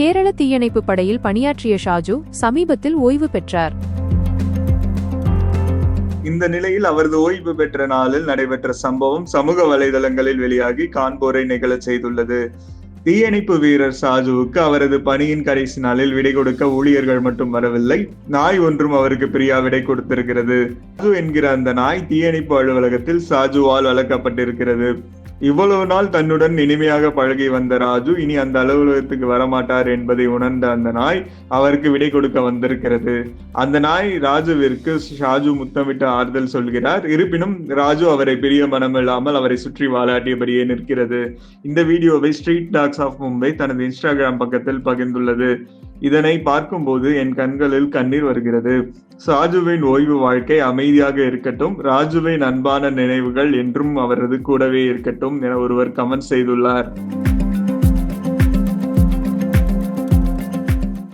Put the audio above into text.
கேரள தீயணைப்பு படையில் பணியாற்றிய ஷாஜு சமீபத்தில் ஓய்வு பெற்றார். இந்த நிலையில் அவரது ஓய்வு பெற்ற நாளில் நடைபெற்ற சம்பவம் சமூக வலைதளங்களில் வெளியாகி காண்போரை நிகழச் செய்துள்ளது. தீயணைப்பு வீரர் சாஜுவுக்கு அவரது பணியின் கடைசி நாளில் விடை கொடுக்க ஊழியர்கள் மட்டும் வரவில்லை. நாய் ஒன்றும் அவருக்கு பிரியா விடை கொடுத்திருக்கிறது. சாஜு என்கிற அந்த நாய் தீயணைப்பு அலுவலகத்தில் சாஜுவால் வளர்க்கப்பட்டிருக்கிறது. இவ்வளவு நாள் தன்னுடன் இனிமையாக பழகி வந்த ராஜு இனி அந்த அலுவலகத்துக்கு வரமாட்டார் என்பதை உணர்ந்த அந்த நாய் அவருக்கு விடை கொடுக்க வந்திருக்கிறது. அந்த நாய் ராஜுவிற்கு ஷாஜு முத்தமிட்டு ஆறுதல் சொல்கிறார். இருப்பினும் ராஜு அவரை பெரிய மனமில்லாமல் அவரை சுற்றி வாலாட்டியபடியே நிற்கிறது. இந்த வீடியோவை street dog dogs of Mumbai தனது இன்ஸ்டாகிராம் பக்கத்தில் பகிர்ந்துள்ளது. இதனை பார்க்கும்போது என் கண்களில் கண்ணீர் வருகிறது. சாஜுவின் ஓய்வு வாழ்க்கை அமைதியாக இருக்கட்டும் ராஜுவின் அன்பான நினைவுகள் என்றும் அவரது கூடவே இருக்கட்டும் என ஒருவர் கமெண்ட் செய்துள்ளார்.